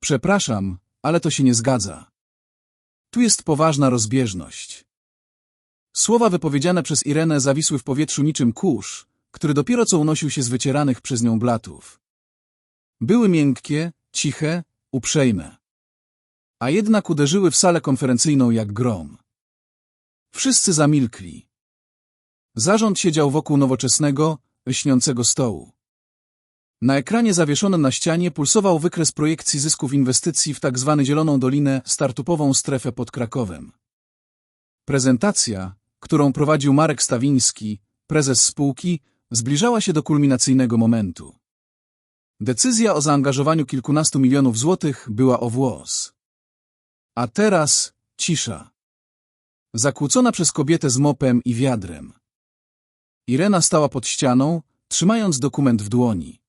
Przepraszam, ale to się nie zgadza. Tu jest poważna rozbieżność. Słowa wypowiedziane przez Irenę zawisły w powietrzu niczym kurz, który dopiero co unosił się z wycieranych przez nią blatów. Były miękkie, ciche, uprzejme. A jednak uderzyły w salę konferencyjną jak grom. Wszyscy zamilkli. Zarząd siedział wokół nowoczesnego, lśniącego stołu. Na ekranie zawieszonym na ścianie pulsował wykres projekcji zysków inwestycji w tak zwaną Zieloną Dolinę, startupową strefę pod Krakowem. Prezentacja, którą prowadził Marek Stawiński, prezes spółki, zbliżała się do kulminacyjnego momentu. Decyzja o zaangażowaniu kilkunastu milionów złotych była o włos. A teraz cisza. Zakłócona przez kobietę z mopem i wiadrem. Irena stała pod ścianą, trzymając dokument w dłoni.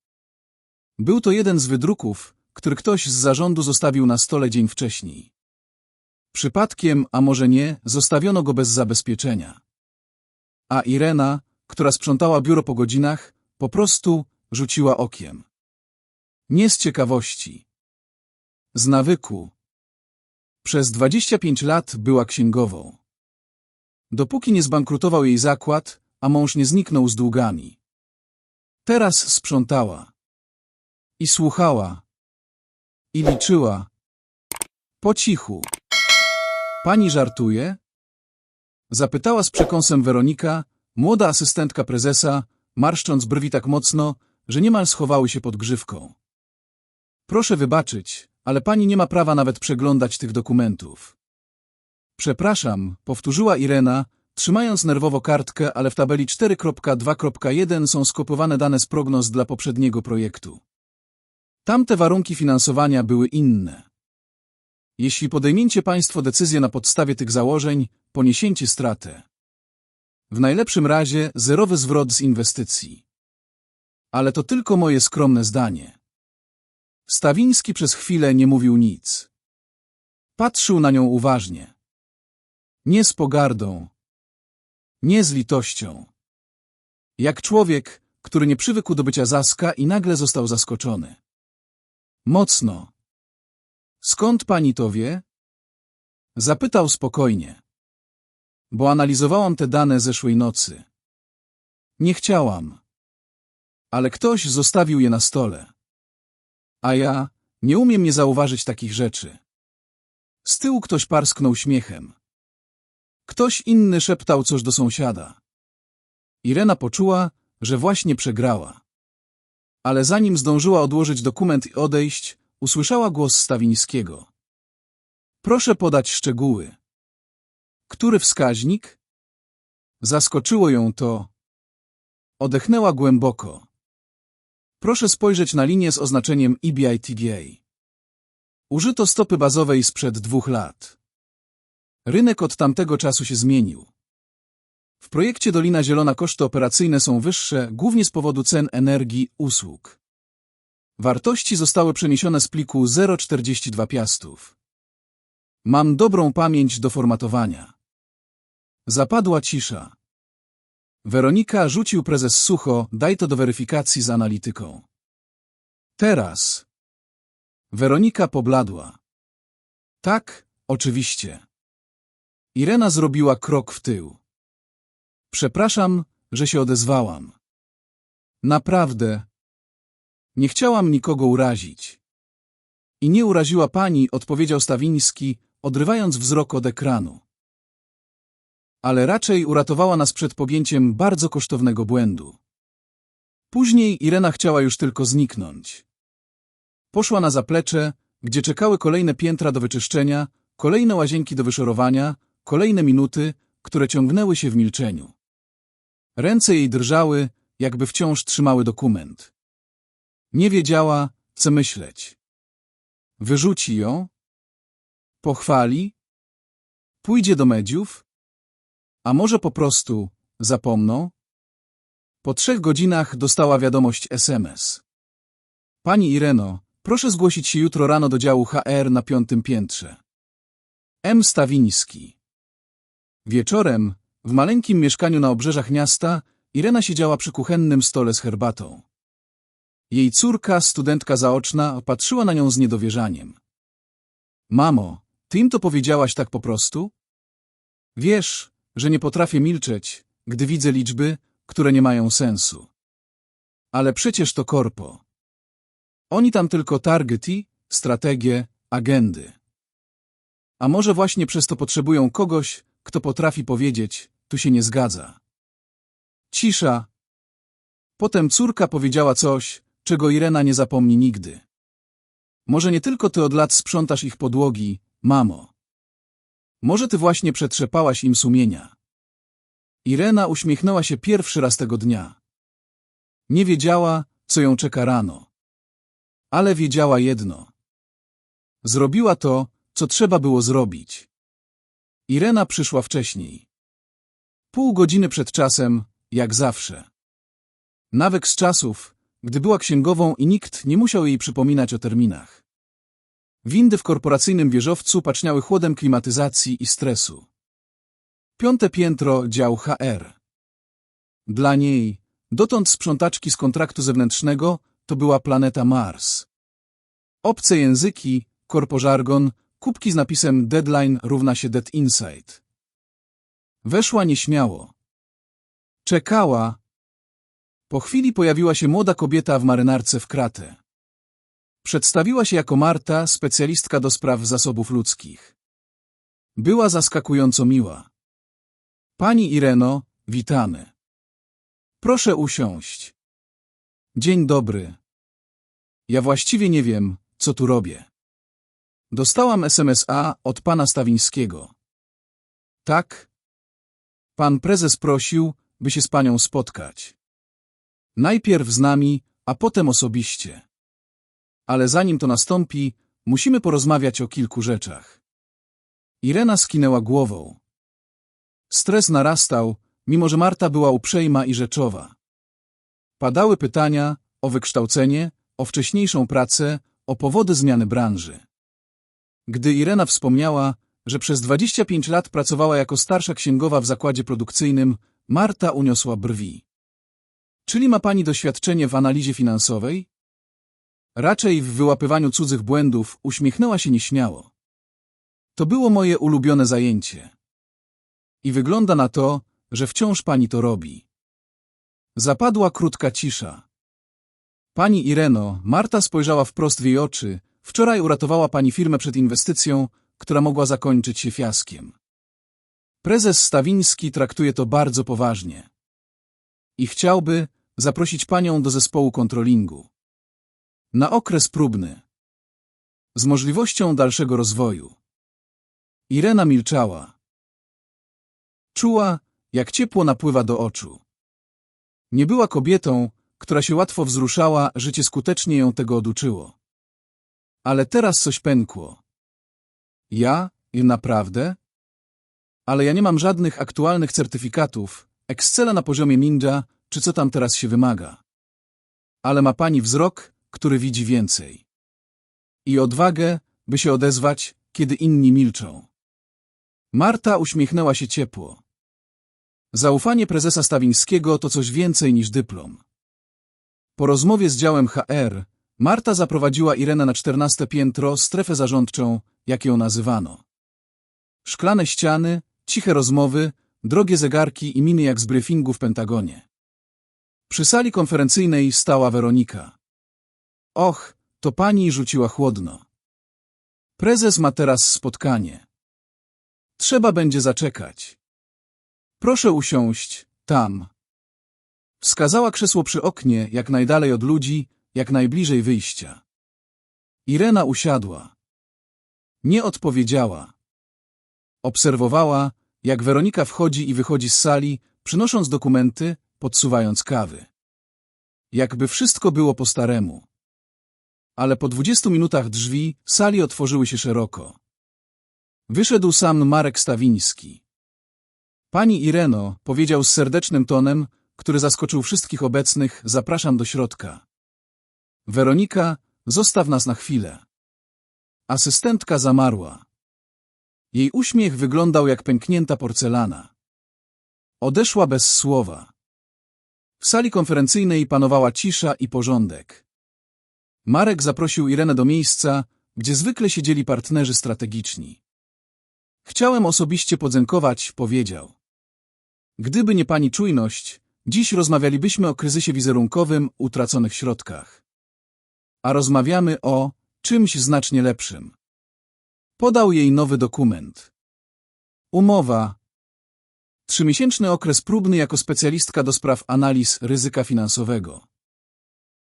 Był to jeden z wydruków, który ktoś z zarządu zostawił na stole dzień wcześniej. Przypadkiem, a może nie, zostawiono go bez zabezpieczenia. A Irena, która sprzątała biuro po godzinach, po prostu rzuciła okiem. Nie z ciekawości. Z nawyku. Przez 25 lat była księgową. Dopóki nie zbankrutował jej zakład, a mąż nie zniknął z długami. Teraz sprzątała. I słuchała. I liczyła. Po cichu. Pani żartuje? Zapytała z przekąsem Weronika, młoda asystentka prezesa, marszcząc brwi tak mocno, że niemal schowały się pod grzywką. Proszę wybaczyć, ale pani nie ma prawa nawet przeglądać tych dokumentów. Przepraszam, powtórzyła Irena, trzymając nerwowo kartkę, ale w tabeli 4.2.1 są skopiowane dane z prognoz dla poprzedniego projektu. Tamte warunki finansowania były inne. Jeśli podejmiecie Państwo decyzję na podstawie tych założeń, poniesiecie stratę. W najlepszym razie zerowy zwrot z inwestycji. Ale to tylko moje skromne zdanie. Stawiński przez chwilę nie mówił nic. Patrzył na nią uważnie. Nie z pogardą. Nie z litością. Jak człowiek, który nie przywykł do bycia zaska i nagle został zaskoczony. Mocno. Skąd pani to wie? Zapytał spokojnie. Bo analizowałam te dane zeszłej nocy. Nie chciałam. Ale ktoś zostawił je na stole. A ja nie umiem nie zauważyć takich rzeczy. Z tyłu ktoś parsknął śmiechem. Ktoś inny szeptał coś do sąsiada. Irena poczuła, że właśnie przegrała. Ale zanim zdążyła odłożyć dokument i odejść, usłyszała głos Stawińskiego. Proszę podać szczegóły. Który wskaźnik? Zaskoczyło ją to. Odechnęła głęboko. Proszę spojrzeć na linię z oznaczeniem EBITDA. Użyto stopy bazowej sprzed dwóch lat. Rynek od tamtego czasu się zmienił. W projekcie Dolina Zielona koszty operacyjne są wyższe, głównie z powodu cen energii, usług. Wartości zostały przeniesione z pliku 0,42 piastów. Mam dobrą pamięć do formatowania. Zapadła cisza. Weronika rzucił prezes sucho, daj to do weryfikacji z analityką. Teraz. Weronika pobladła. Tak, oczywiście. Irena zrobiła krok w tył. Przepraszam, że się odezwałam. Naprawdę. Nie chciałam nikogo urazić. I nie uraziła pani, odpowiedział Stawiński, odrywając wzrok od ekranu. Ale raczej uratowała nas przed podjęciem bardzo kosztownego błędu. Później Irena chciała już tylko zniknąć. Poszła na zaplecze, gdzie czekały kolejne piętra do wyczyszczenia, kolejne łazienki do wyszorowania, kolejne minuty, które ciągnęły się w milczeniu. Ręce jej drżały, jakby wciąż trzymały dokument. Nie wiedziała, co myśleć. Wyrzuci ją? Pochwali? Pójdzie do mediów? A może po prostu zapomną? Po trzech godzinach dostała wiadomość SMS. Pani Ireno, proszę zgłosić się jutro rano do działu HR na piątym piętrze. M. Stawiński. Wieczorem, w maleńkim mieszkaniu na obrzeżach miasta, Irena siedziała przy kuchennym stole z herbatą. Jej córka, studentka zaoczna, patrzyła na nią z niedowierzaniem. Mamo, ty im to powiedziałaś tak po prostu? Wiesz, że nie potrafię milczeć, gdy widzę liczby, które nie mają sensu. Ale przecież to korpo. Oni tam tylko targety, strategie, agendy. A może właśnie przez to potrzebują kogoś, kto potrafi powiedzieć, tu się nie zgadza. Cisza. Potem córka powiedziała coś, czego Irena nie zapomni nigdy. Może nie tylko ty od lat sprzątasz ich podłogi, mamo. Może ty właśnie przetrzepałaś im sumienia. Irena uśmiechnęła się pierwszy raz tego dnia. Nie wiedziała, co ją czeka rano. Ale wiedziała jedno. Zrobiła to, co trzeba było zrobić. Irena przyszła wcześniej. Pół godziny przed czasem, jak zawsze. Nawyk z czasów, gdy była księgową i nikt nie musiał jej przypominać o terminach. Windy w korporacyjnym wieżowcu paczniały chłodem klimatyzacji i stresu. Piąte piętro, dział HR. Dla niej, dotąd sprzątaczki z kontraktu zewnętrznego, to była planeta Mars. Obce języki, korpożargon, kubki z napisem deadline równa się dead inside. Weszła nieśmiało. Czekała. Po chwili pojawiła się młoda kobieta w marynarce w kratę. Przedstawiła się jako Marta, specjalistka do spraw zasobów ludzkich. Była zaskakująco miła. Pani Ireno, witamy. Proszę usiąść. Dzień dobry. Ja właściwie nie wiem, co tu robię. Dostałam SMS-a od pana Stawińskiego. Tak? Pan prezes prosił, by się z panią spotkać. Najpierw z nami, a potem osobiście. Ale zanim to nastąpi, musimy porozmawiać o kilku rzeczach. Irena skinęła głową. Stres narastał, mimo że Marta była uprzejma i rzeczowa. Padały pytania o wykształcenie, o wcześniejszą pracę, o powody zmiany branży. Gdy Irena wspomniała, że przez 25 lat pracowała jako starsza księgowa w zakładzie produkcyjnym, Marta uniosła brwi. Czyli ma pani doświadczenie w analizie finansowej? Raczej w wyłapywaniu cudzych błędów uśmiechnęła się nieśmiało. To było moje ulubione zajęcie. I wygląda na to, że wciąż pani to robi. Zapadła krótka cisza. Pani Ireno, Marta spojrzała wprost w jej oczy. Wczoraj uratowała pani firmę przed inwestycją, która mogła zakończyć się fiaskiem. Prezes Stawiński traktuje to bardzo poważnie. I chciałby zaprosić panią do zespołu kontrolingu. Na okres próbny. Z możliwością dalszego rozwoju. Irena milczała. Czuła, jak ciepło napływa do oczu. Nie była kobietą, która się łatwo wzruszała, życie skutecznie ją tego oduczyło. Ale teraz coś pękło. Ja? I naprawdę? Ale ja nie mam żadnych aktualnych certyfikatów, Excela na poziomie ninja, czy co tam teraz się wymaga. Ale ma pani wzrok, który widzi więcej. I odwagę, by się odezwać, kiedy inni milczą. Marta uśmiechnęła się ciepło. Zaufanie prezesa Stawińskiego to coś więcej niż dyplom. Po rozmowie z działem HR, Marta zaprowadziła Irenę na czternaste piętro, strefę zarządczą, jak ją nazywano. Szklane ściany, ciche rozmowy, drogie zegarki i miny jak z briefingu w Pentagonie. Przy sali konferencyjnej stała Weronika. Och, to pani rzuciła chłodno. Prezes ma teraz spotkanie. Trzeba będzie zaczekać. Proszę usiąść, tam. Wskazała krzesło przy oknie, jak najdalej od ludzi, jak najbliżej wyjścia. Irena usiadła. Nie odpowiedziała. Obserwowała, jak Weronika wchodzi i wychodzi z sali, przynosząc dokumenty, podsuwając kawy. Jakby wszystko było po staremu. Ale po dwudziestu minutach drzwi sali otworzyły się szeroko. Wyszedł sam Marek Stawiński. Pani Ireno, powiedział z serdecznym tonem, który zaskoczył wszystkich obecnych, zapraszam do środka. Weronika, zostaw nas na chwilę. Asystentka zamarła. Jej uśmiech wyglądał jak pęknięta porcelana. Odeszła bez słowa. W sali konferencyjnej panowała cisza i porządek. Marek zaprosił Irenę do miejsca, gdzie zwykle siedzieli partnerzy strategiczni. Chciałem osobiście podziękować, powiedział. Gdyby nie pani czujność, dziś rozmawialibyśmy o kryzysie wizerunkowym, utraconych środkach. A rozmawiamy o czymś znacznie lepszym. Podał jej nowy dokument. Umowa. Trzymiesięczny okres próbny jako specjalistka do spraw analiz ryzyka finansowego.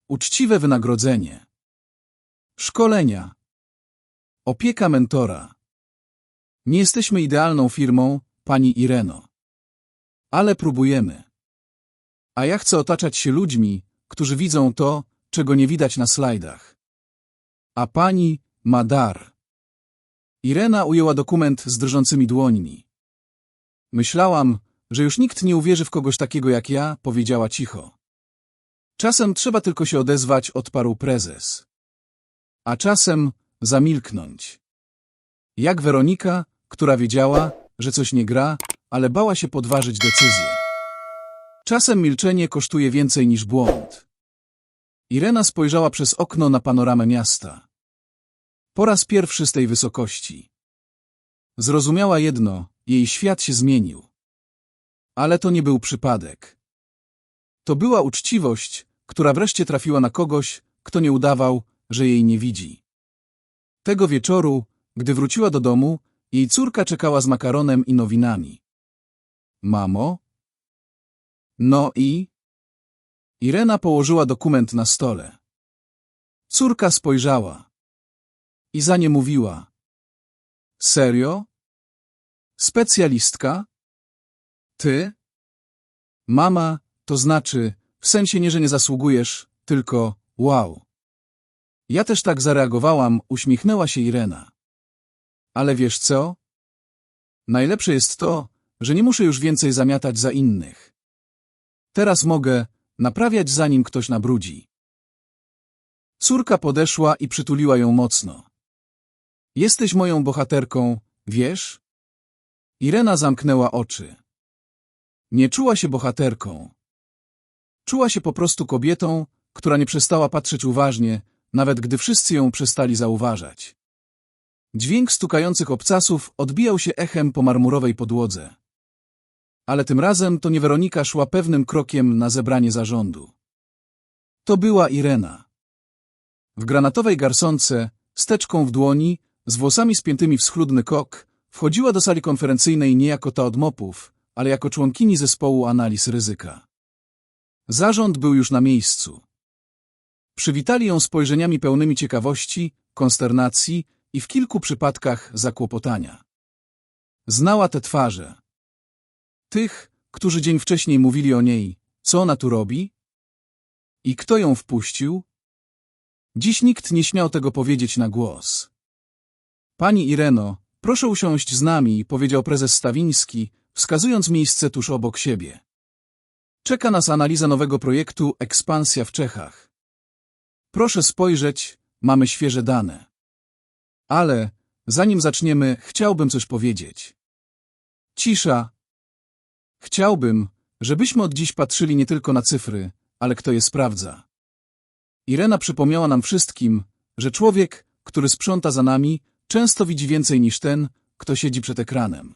Uczciwe wynagrodzenie. Szkolenia. Opieka mentora. Nie jesteśmy idealną firmą, pani Ireno. Ale próbujemy. A ja chcę otaczać się ludźmi, którzy widzą to, czego nie widać na slajdach. A pani ma dar. Irena ujęła dokument z drżącymi dłońmi. Myślałam, że już nikt nie uwierzy w kogoś takiego jak ja, powiedziała cicho. Czasem trzeba tylko się odezwać, odparł prezes. A czasem zamilknąć. Jak Weronika, która wiedziała, że coś nie gra, ale bała się podważyć decyzję. Czasem milczenie kosztuje więcej niż błąd. Irena spojrzała przez okno na panoramę miasta. Po raz pierwszy z tej wysokości. Zrozumiała jedno, jej świat się zmienił. Ale to nie był przypadek. To była uczciwość, która wreszcie trafiła na kogoś, kto nie udawał, że jej nie widzi. Tego wieczoru, gdy wróciła do domu, jej córka czekała z makaronem i nowinami. Mamo? No i? Irena położyła dokument na stole. Córka spojrzała. I za nie mówiła. Serio? Specjalistka? Ty? Mama, to znaczy, w sensie nie, że nie zasługujesz, tylko wow. Ja też tak zareagowałam, uśmiechnęła się Irena. Ale wiesz co? Najlepsze jest to, że nie muszę już więcej zamiatać za innych. Teraz mogę naprawiać zanim ktoś nabrudzi. Córka podeszła i przytuliła ją mocno. Jesteś moją bohaterką, wiesz? Irena zamknęła oczy. Nie czuła się bohaterką. Czuła się po prostu kobietą, która nie przestała patrzeć uważnie, nawet gdy wszyscy ją przestali zauważać. Dźwięk stukających obcasów odbijał się echem po marmurowej podłodze. Ale tym razem to nie Weronika szła pewnym krokiem na zebranie zarządu. To była Irena. W granatowej garsonce, steczką w dłoni, z włosami spiętymi w schludny kok, wchodziła do sali konferencyjnej nie jako ta od mopów, ale jako członkini zespołu analiz ryzyka. Zarząd był już na miejscu. Przywitali ją spojrzeniami pełnymi ciekawości, konsternacji i w kilku przypadkach zakłopotania. Znała te twarze. Tych, którzy dzień wcześniej mówili o niej, co ona tu robi? I kto ją wpuścił? Dziś nikt nie śmiał tego powiedzieć na głos. Pani Ireno, proszę usiąść z nami, powiedział prezes Stawiński, wskazując miejsce tuż obok siebie. Czeka nas analiza nowego projektu Ekspansja w Czechach. Proszę spojrzeć, mamy świeże dane. Ale, zanim zaczniemy, chciałbym coś powiedzieć. Cisza. Chciałbym, żebyśmy od dziś patrzyli nie tylko na cyfry, ale kto je sprawdza. Irena przypomniała nam wszystkim, że człowiek, który sprząta za nami, często widzi więcej niż ten, kto siedzi przed ekranem.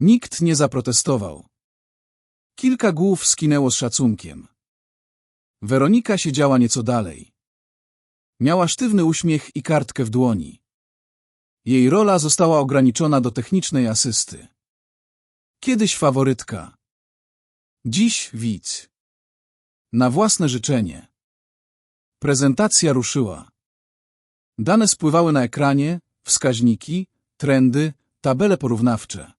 Nikt nie zaprotestował. Kilka głów skinęło z szacunkiem. Weronika siedziała nieco dalej. Miała sztywny uśmiech i kartkę w dłoni. Jej rola została ograniczona do technicznej asysty. Kiedyś faworytka. Dziś widz. Na własne życzenie. Prezentacja ruszyła. Dane spływały na ekranie, wskaźniki, trendy, tabele porównawcze.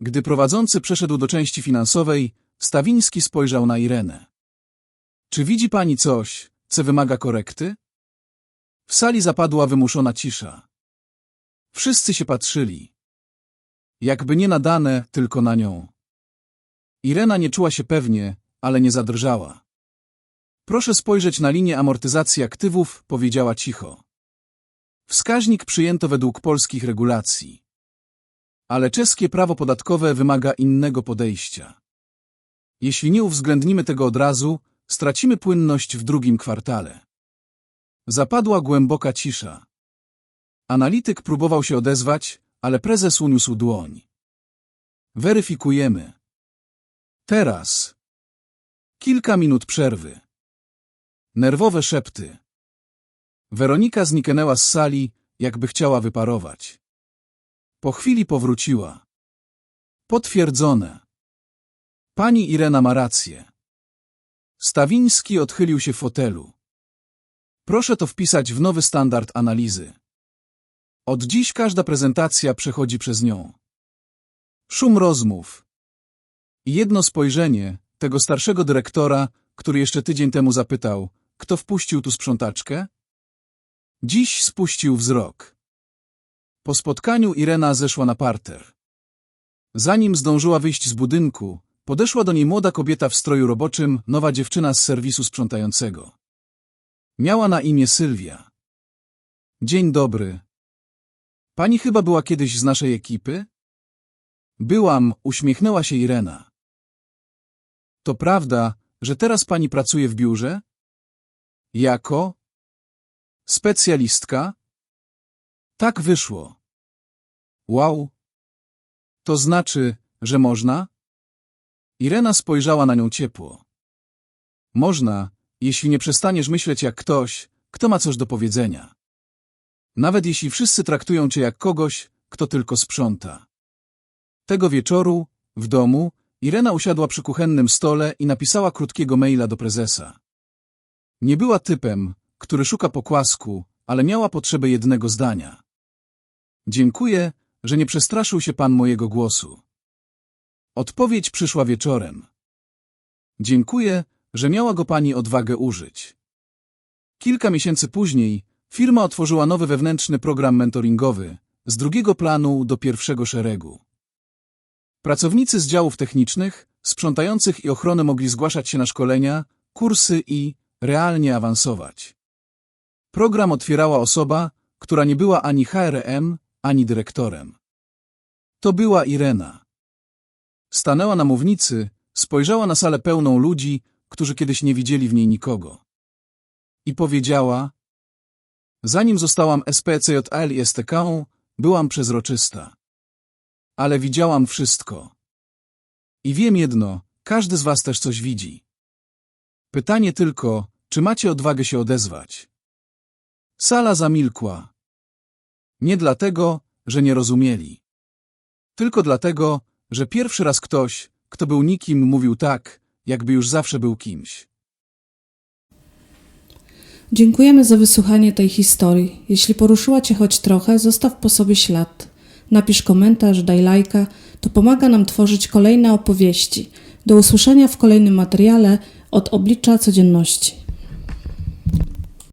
Gdy prowadzący przeszedł do części finansowej, Stawiński spojrzał na Irenę. Czy widzi pani coś, co wymaga korekty? W sali zapadła wymuszona cisza. Wszyscy się patrzyli. Jakby nie na dane, tylko na nią. Irena nie czuła się pewnie, ale nie zadrżała. Proszę spojrzeć na linię amortyzacji aktywów, powiedziała cicho. Wskaźnik przyjęto według polskich regulacji. Ale czeskie prawo podatkowe wymaga innego podejścia. Jeśli nie uwzględnimy tego od razu, stracimy płynność w drugim kwartale. Zapadła głęboka cisza. Analityk próbował się odezwać, ale prezes uniósł dłoń. Weryfikujemy. Teraz. Kilka minut przerwy. Nerwowe szepty. Weronika zniknęła z sali, jakby chciała wyparować. Po chwili powróciła. Potwierdzone. Pani Irena ma rację. Stawiński odchylił się w fotelu. Proszę to wpisać w nowy standard analizy. Od dziś każda prezentacja przechodzi przez nią. Szum rozmów. Jedno spojrzenie tego starszego dyrektora, który jeszcze tydzień temu zapytał, kto wpuścił tu sprzątaczkę? Dziś spuścił wzrok. Po spotkaniu Irena zeszła na parter. Zanim zdążyła wyjść z budynku, podeszła do niej młoda kobieta w stroju roboczym, nowa dziewczyna z serwisu sprzątającego. Miała na imię Sylwia. Dzień dobry. Pani chyba była kiedyś z naszej ekipy? Byłam, uśmiechnęła się Irena. To prawda, że teraz pani pracuje w biurze? Jako? Specjalistka? Tak wyszło. Wow. To znaczy, że można? Irena spojrzała na nią ciepło. Można, jeśli nie przestaniesz myśleć jak ktoś, kto ma coś do powiedzenia. Nawet jeśli wszyscy traktują cię jak kogoś, kto tylko sprząta. Tego wieczoru, w domu, Irena usiadła przy kuchennym stole i napisała krótkiego maila do prezesa. Nie była typem, który szuka pokłasku, ale miała potrzebę jednego zdania. Dziękuję, że nie przestraszył się pan mojego głosu. Odpowiedź przyszła wieczorem. Dziękuję, że miała go pani odwagę użyć. Kilka miesięcy później firma otworzyła nowy wewnętrzny program mentoringowy z drugiego planu do pierwszego szeregu. Pracownicy z działów technicznych, sprzątających i ochrony mogli zgłaszać się na szkolenia, kursy i realnie awansować. Program otwierała osoba, która nie była ani HRM, ani dyrektorem. To była Irena. Stanęła na mównicy, spojrzała na salę pełną ludzi, którzy kiedyś nie widzieli w niej nikogo. I powiedziała, zanim zostałam SPCJL i STK, byłam przezroczysta. Ale widziałam wszystko. I wiem jedno, każdy z was też coś widzi. Pytanie tylko, czy macie odwagę się odezwać? Sala zamilkła. Nie dlatego, że nie rozumieli. Tylko dlatego, że pierwszy raz ktoś, kto był nikim, mówił tak, jakby już zawsze był kimś. Dziękujemy za wysłuchanie tej historii. Jeśli poruszyła Cię choć trochę, zostaw po sobie ślad. Napisz komentarz, daj lajka, to pomaga nam tworzyć kolejne opowieści. Do usłyszenia w kolejnym materiale od oblicza codzienności.